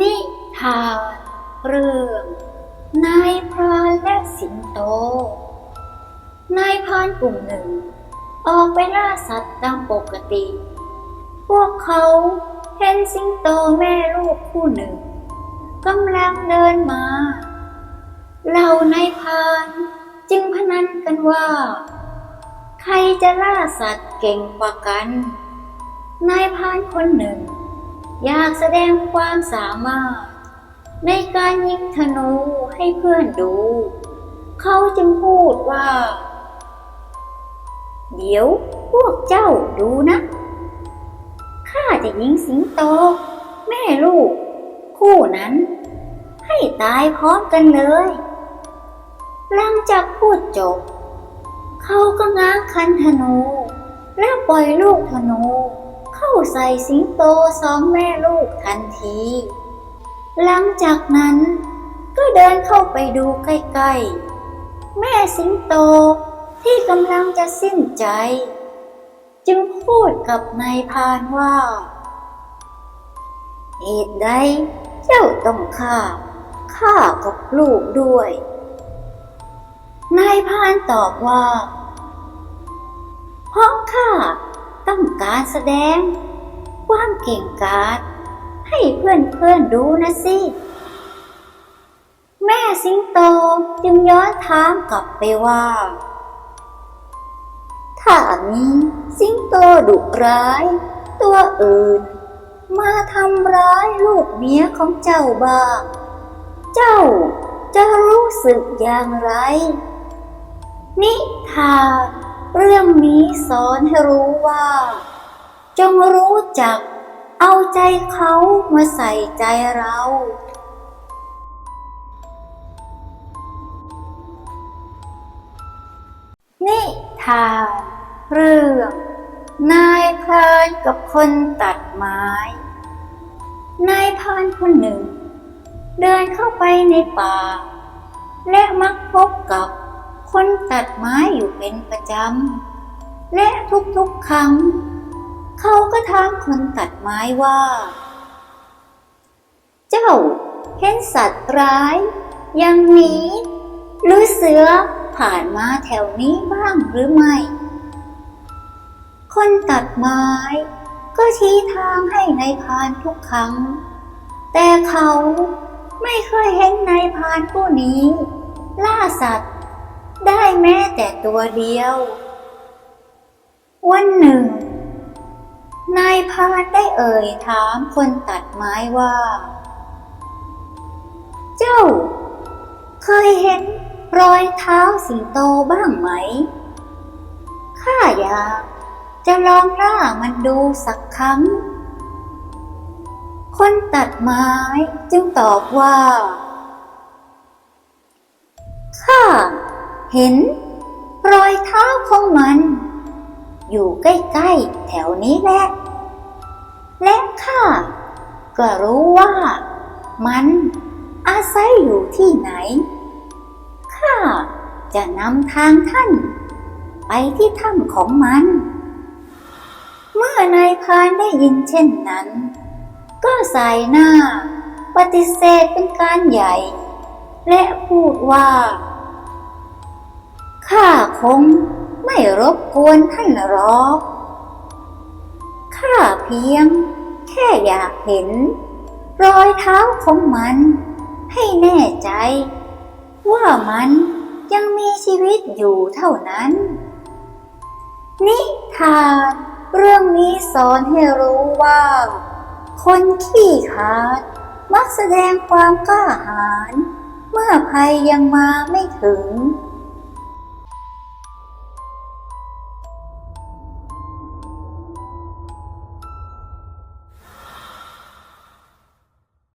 นิทานเรื่อง นายพรานและสิงโต นายพรานกลุ่มหนึ่ง ออกไปล่าสัตว์ตามปกติ พวกเขาเห็นสิงโตแม่ลูกคู่หนึ่งกำลังเดินมาเหล่านายพรานจึงพนันกันว่า ใครจะล่าสัตว์เก่งกว่ากัน นายพรานคนหนึ่ง อยากแสดงความสามารถ ในการยิงธนูให้เพื่อนดู เขาจึงพูดว่า เดี๋ยวพวกเจ้าดูนะ ข้าจะยิงสิงโต แม่ลูก คู่นั้น ให้ตายพร้อมกันเลย หลังจากพูดจบ เขาก็ง้างคันธนู แล้วปล่อยลูกธนู เข้าใส่สิงโตสองแม่ลูกทันที หลังจากนั้นก็เดินเข้าไปดูใกล้ๆ แม่สิงโตที่กำลังจะสิ้นใจ จึงพูดกับนายพานว่าเหตุใดเจ้าต้องฆ่าข้ากับลูกด้วย นายพานตอบว่า การแสดง ความเก่งกาจให้เพื่อนๆดูนะสิ แม่สิงโตจึงย้อนถามกลับไปว่า ถ้ามีสิงโตดุร้าย ตัวอื่น มาทำร้ายลูกเมียของเจ้าบ้าง เจ้าจะรู้สึกอย่างไร นิทานเรื่องนี้สอนให้รู้ว่า จงรู้จัก เอาใจเขามาใส่ใจเรา นิทานเรื่อง นายพรานกับคนตัดไม้ นายพรานคนหนึ่ง เดินเข้าไปในป่า และมักพบกับคนตัดไม้อยู่เป็นประจำ และทุกๆครั้ง เขาก็ถามคนตัดไม้ว่า เจ้าเห็นสัตว์ร้าย อย่างหมีหรือเสือผ่านมาแถวนี้บ้างหรือไม่ คนตัดไม้ ก็ชี้ทางให้ในายพานทุกครั้ง แต่เขาไม่เคยเห็นนายพานผู้นี้ ล่าสัตว์ ได้แม้แต่ตัวเดียว วันหนึ่ง นายพานได้เอ่ยถามคนตัดไม้ว่า เจ้า เคยเห็นรอยเท้าสิงโตบ้างไหม ข้าอยากจะลองล่ามันดูสักครั้ง คนตัดไม้จึงตอบว่า ข้าเห็นรอยเท้าของมัน อยู่ใกล้ๆ แถวนี้แหละ และข้าก็รู้ว่า มันอาศัยอยู่ที่ไหน ข้าจะนำทางท่าน ไปที่ถ้ำของมัน เมื่อนายพานได้ยินเช่นนั้น ก็ใส่หน้า ปฏิเสธเป็นการใหญ่ และพูดว่า ข้าคง ไม่รบกวนท่านหรอกข้าเพียง แค่อยากเห็น รอยเท้าของมัน ให้แน่ใจ ว่ามันยังมีชีวิตอยู่เท่านั้น นิทานเรื่องนี้สอนให้รู้ว่า คนขี้ขาด มักแสดงความกล้าหาญเมื่อภัยยังมาไม่ถึง